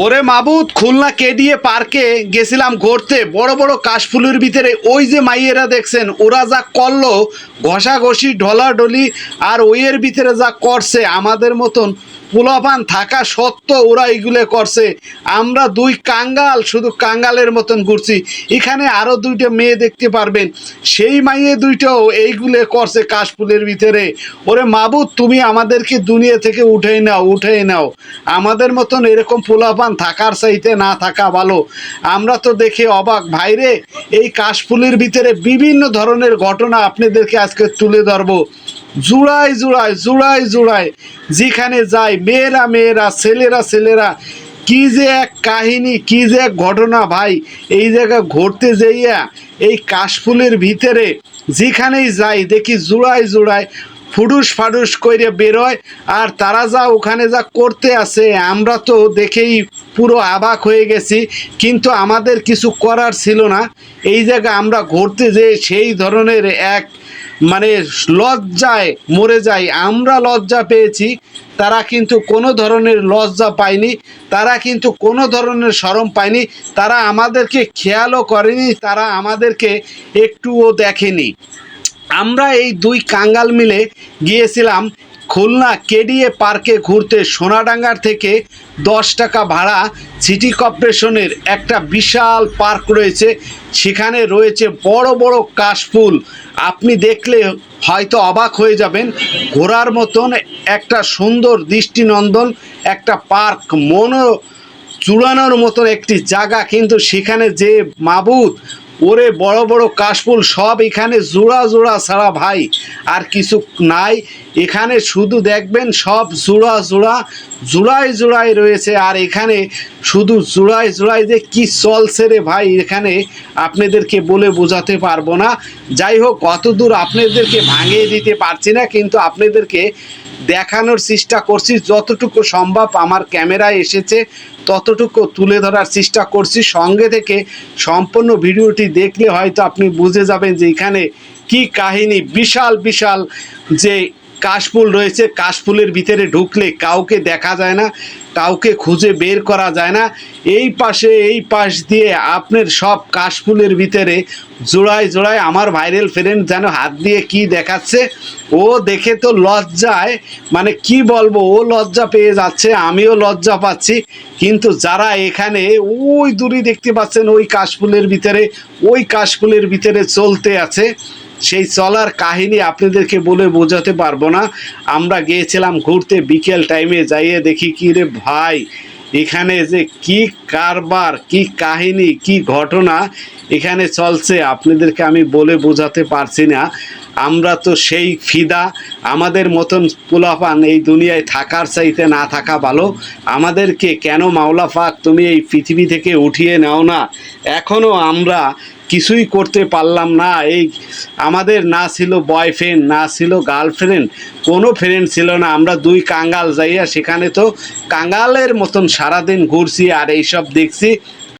ওরে মাবুদ, খুলনা কেডিএ পার্কে গেছিলাম ঘুরতে। বড় বড় কাশফুলের ভিতরে ওই যে মাইয়েরা দেখছেন, ওরা যা করল ঘষাঘষি, ঢলাঢলি, আর ওইয়ের ভিতরে যা করছে, আমাদের মতন পোলাপান থাকা সত্ত্বেও ওরা এইগুলো করছে। আমরা দুই কাঙ্গাল, শুধু কাঙ্গালের মতন ঘুরছি। এখানে আরও দুইটা মেয়ে দেখতে পারবেন। সেই মাইয়ে দুইটাও এইগুলো করছে কাশফুলের ভিতরে। ওরে মাবুদ, তুমি আমাদেরকে দুনিয়া থেকে উঠেই নাও উঠেই নাও। আমাদের মতন এরকম পোলাপান থাকার চাইতে না থাকা ভালো। আমরা তো দেখে অবাক। ভাইরে এই কাশফুলের ভিতরে বিভিন্ন ধরনের ঘটনা আপনাদেরকে আজকে তুলে ধরবো। জুড়াই জুড়াই জুড়াই জুড়াই যেখানে যায় মেয়েরা মেয়েরা, ছেলেরা ছেলেরা, কি যে এক কাহিনী, কি যে এক ঘটনা ভাই, এই জায়গায় ঘুরতে যাইয়া এই কাশফুলের ভিতরে যেখানেই যাই দেখি জুড়াই জুড়াই ফুডুস ফাডুস করে বেরোয়, আর তারা যা ওখানে যা করতে আছে আমরা তো দেখেই পুরো অবাক হয়ে গেছি, কিন্তু আমাদের কিছু করার ছিল না। এই জায়গায় আমরা ঘুরতে যেয়ে সেই ধরনের এক মানে লজ্জায় মরে যাই। আমরা লজ্জা পেয়েছি, তারা কিন্তু কোনো ধরনের লজ্জা পায়নি, তারা কিন্তু কোনো ধরনের শরম পায়নি, তারা আমাদেরকে খেয়ালও করেনি, তারা আমাদেরকে একটুও দেখেনি। আমরা এই দুই কাঙ্গাল মিলে গিয়েছিলাম খুলনা কেডিএ পার্কে ঘুরতে সোনাডাঙ্গার থেকে দশ টাকা ভাড়া সিটি কর্পোরেশনের একটা বিশাল পার্ক রয়েছে। সেখানে রয়েছে বড় বড় কাশফুল। আপনি দেখলে হয়তো অবাক হয়ে যাবেন, ঘোরার মতন একটা সুন্দর দৃষ্টিনন্দন, একটা পার্ক। মনো চূড়ানোর মতন একটি জায়গা, কিন্তু সেখানে যে মাবুদ ওরে বড় বড় কাশফুল, সব এখানে জোড়া জোড়া ছাড়া ভাই, আর কিছু নাই। এখানে শুধু দেখবেন সব জোড়া জোড়া, জোড়ায় জোড়ায় রয়েছে, আর এখানে শুধু জোড়ায় জোড়ায় যে কি চলছে রে ভাই, এখানে আপনাদেরকে বলে বোঝাতে পারব না। যাই হোক কত দূর আপনাদেরকে ভাঙিয়ে দিতে পারছি না, কিন্তু আপনাদেরকে দেখানোর চেষ্টা করছি, যতটুকু সম্ভব আমার ক্যামেরায় এসেছে, ততটুকু তুলে ধরার চেষ্টা করছি। সঙ্গে থেকে সম্পূর্ণ ভিডিওটি দেখলে হয়তো আপনি বুঝে যাবেন যে এখানে কি কাহিনী, বিশাল বিশাল যে কাশফুল রয়েছে, কাশফুলের ভিতরে ঢুকলে কাউকে দেখা যায় না, কাউকে খুঁজে বের করা যায় না। এই পাশে, এই পাশ দিয়ে আপনার সব কাশফুলের ভিতরে জোড়ায় জোড়ায় আমার ভাইরাল ফ্রেন্ড যেন হাত দিয়ে কি দেখাচ্ছে, ও দেখে তো লজ্জায় মানে কি বলব, ও লজ্জা পেয়ে যাচ্ছে, আমিও লজ্জা পাচ্ছি। কিন্তু যারা এখানে, ওই দূরে দেখতে পাচ্ছেন ওই কাশফুলের ভিতরে, ওই কাশফুলের ভিতরে চলতে আছে। সেই চলার কাহিনী আপনাদেরকে বলে বোঝাতে পারব না। আমরা গিয়েছিলাম ঘুরতে, বিকেল টাইমে যাইয়ে দেখি, কি রে ভাই, এখানে যে কি কারবার, কি কাহিনী, কি ঘটনা এখানে চলছে, আপনাদেরকে আমি বলে বোঝাতে পারছি না। আমরা তো সেই ফিদা। আমাদের মতন পোলাপান এই দুনিয়ায় থাকার চাইতে না থাকা ভালো। আমাদেরকে কেন মাওলা পাক তুমি এই পৃথিবী থেকে উঠিয়ে নাও না? এখনও আমরা কিছুই করতে পারলাম না। এই আমাদের না ছিল বয়ফ্রেন্ড না ছিল গার্লফ্রেন্ড কোনো ফ্রেন্ড ছিল না। আমরা দুই কাঙ্গাল যাইয়া সেখানে তো কাঙ্গালের মতন সারাদিন ঘুরছি আর এইসব দেখছি।